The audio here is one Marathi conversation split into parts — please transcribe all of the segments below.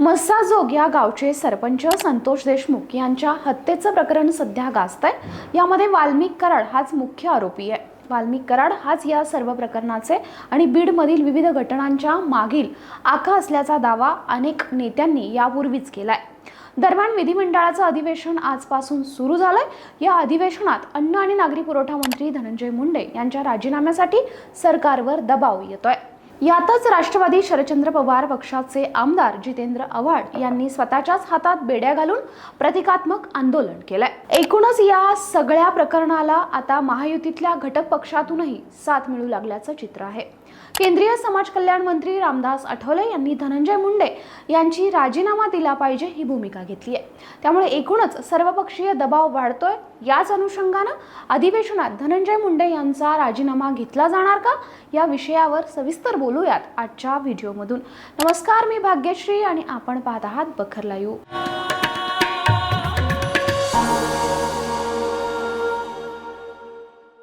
मस्साजोग या गावचे सरपंच संतोष देशमुख यांच्या हत्येचं प्रकरण सध्या गाजत आहे यामध्ये वाल्मिक कराड हाच मुख्य आरोपी आहे. वाल्मिक कराड हाच या सर्व प्रकरणाचे आणि बीडमधील विविध घटनांच्या मागील आका असल्याचा दावा अनेक नेत्यांनी यापूर्वीच केला आहे दरम्यान विधिमंडळाचं अधिवेशन आजपासून सुरू झालंय. या अधिवेशनात अन्न आणि नागरी पुरवठा मंत्री धनंजय मुंडे यांच्या राजीनाम्यासाठी सरकारवर दबाव येतोय. यातच राष्ट्रवादी शरदचंद्र पवार पक्षाचे आमदार जितेंद्र आव्हाड यांनी स्वतःच्याच हातात बेड्या घालून प्रतिकात्मक आंदोलन केलंय. एकूणच या सगळ्या प्रकरणाला आता महायुतीतल्या घटक पक्षातूनही साथ मिळू लागल्याचं चित्र आहे. केंद्रीय समाज कल्याण मंत्री रामदास आठवले यांनी धनंजय मुंडे यांची राजीनामा दिला पाहिजे ही भूमिका घेतली आहे त्यामुळे एकूणच सर्वपक्षीय दबाव वाढतोय. याच अनुषंगानं अधिवेशनात धनंजय मुंडे यांचा राजीनामा घेतला जाणार का? या विषयावर सविस्तर बोल बोलूयात आजच्या व्हिडिओमधून. नमस्कार मी भाग्यश्री आणि आपण पाहत आहात बखर लाईव्ह.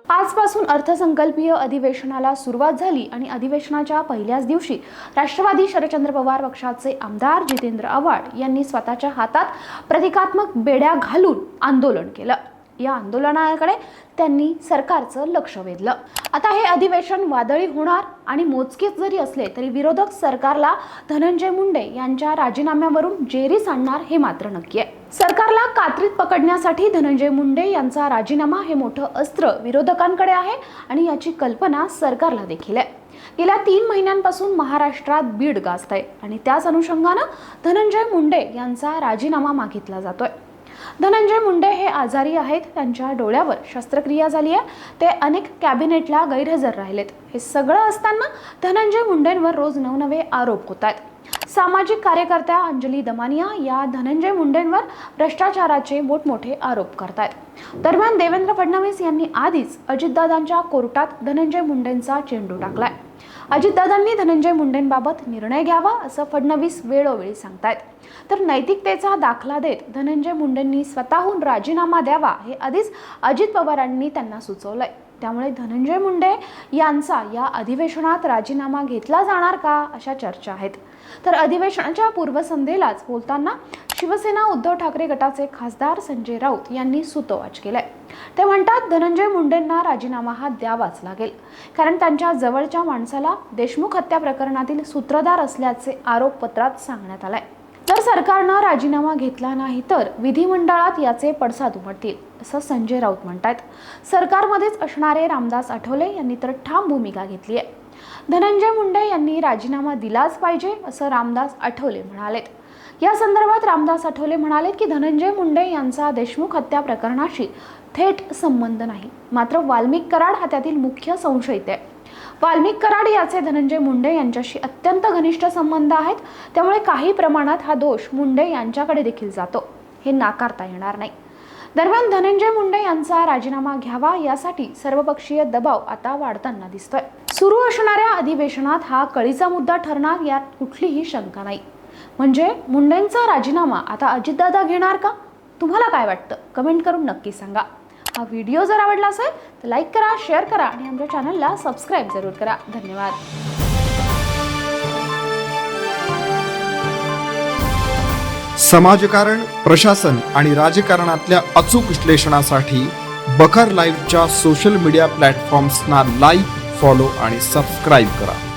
आजपासून अर्थसंकल्पीय अधिवेशनाला सुरुवात झाली आणि अधिवेशनाच्या पहिल्याच दिवशी राष्ट्रवादी शरदचंद्र पवार पक्षाचे आमदार जितेंद्र आव्हाड यांनी स्वतःच्या हातात प्रतिकात्मक बेड्या घालून आंदोलन केलं. या आंदोलनाकडे त्यांनी सरकारचं लक्ष वेधलं. आता हे अधिवेशन वादळी होणार आणि मोजकेच जरी असले तरी विरोधक सरकारला धनंजय मुंडे यांच्या राजीनाम्यावरून जेरीस आणणार हे मात्र नक्की आहे. सरकारला कात्रीत पकडण्यासाठी धनंजय मुंडे यांचा राजीनामा हे मोठं अस्त्र विरोधकांकडे आहे आणि याची कल्पना सरकारला देखील आहे. गेल्या तीन महिन्यांपासून महाराष्ट्रात बीड गाजत आहे आणि त्याच अनुषंगानं धनंजय मुंडे यांचा राजीनामा मागितला जातोय. धनंजय मुंडे हे आजारी आहेत. त्यांच्या डोळ्यावर शस्त्रक्रिया झाली आहे. ते अनेक कॅबिनेटला गैरहजर राहिलेत. हे सगळं असताना धनंजय मुंडेंवर रोज नवनवे आरोप होत आहेत. सामाजिक कार्यकर्त्या अंजली दमानिया या धनंजय मुंडेंवर भ्रष्टाचाराचे मोठमोठे आरोप करतायत. दरम्यान देवेंद्र फडणवीस यांनी आधीच अजितदादांच्या कोर्टात धनंजय मुंडेंचा चेंडू टाकलाय. अजितदादांनी धनंजय मुंडेंबाबत निर्णय घ्यावा असं फडणवीस वेळोवेळी सांगतायत. तर नैतिकतेचा दाखला देत धनंजय मुंडेंनी स्वतःहून राजीनामा द्यावा हे आधीच अजित पवारांनी त्यांना सुचवलंय. त्यामुळे धनंजय मुंडे यांचा या अधिवेशनात राजीनामा घेतला जाणार का अशा चर्चा आहेत. तर अधिवेशनाच्या पूर्वसंध्येलाच बोलताना शिवसेना उद्धव ठाकरे गटाचे खासदार संजय राऊत यांनी सुतोवाच केलाय. ते म्हणतात धनंजय मुंडेंना राजीनामा हा द्यावाच लागेल. कारण त्यांच्या जवळच्या माणसाला देशमुख हत्या प्रकरणातील सूत्रधार असल्याचे आरोप पत्रात सांगण्यात आलाय. जर सरकारनं राजीनामा घेतला नाही तर विधिमंडळात याचे पडसाद उमटतील असं संजय राऊत म्हणतात सरकारमध्येच असणारे रामदास आठवले यांनी तर ठाम भूमिका घेतली आहे. धनंजय मुंडे यांनी राजीनामा दिलाच पाहिजे असं रामदास आठवले म्हणालेत. या संदर्भात रामदास आठवले म्हणालेत की धनंजय मुंडे यांचा देशमुख हत्या प्रकरणाशी थेट संबंध नाही. मात्र वाल्मिक कराड हा त्यातील मुख्य संशयित आहे. वाल्मिक कराड याचे धनंजय मुंडे यांच्याशी अत्यंत घनिष्ठ संबंध आहेत. त्यामुळे काही प्रमाणात हा दोष मुंडे यांच्याकडे देखील जातो. हे नाकारता येणार नाही. दरम्यान धनंजय मुंडे यांचा राजीनामा घ्यावा यासाठी सर्वपक्षीय दबाव आता वाढताना दिसतोय. सुरू असणाऱ्या अधिवेशनात हा कळीचा मुद्दा ठरणार यात कुठलीही शंका नाही. म्हणजे मुंडेंचा राजीनामा आता अजितदादा घेणार का? तुम्हाला काय वाटतं? कमेंट करून नक्की सांगा. हा व्हिडिओ जर आवडला असेल तर लाईक करा शेअर करा आणि आमच्या चॅनलला सबस्क्राईब जरूर करा. धन्यवाद. समाजकारण प्रशासन आणि राजकारणातल्या अचूक विश्लेषणासाठी बखर लाईव्हच्या सोशल मीडिया प्लॅटफॉर्म्सना लाईक फॉलो आणि सबस्क्राईब करा.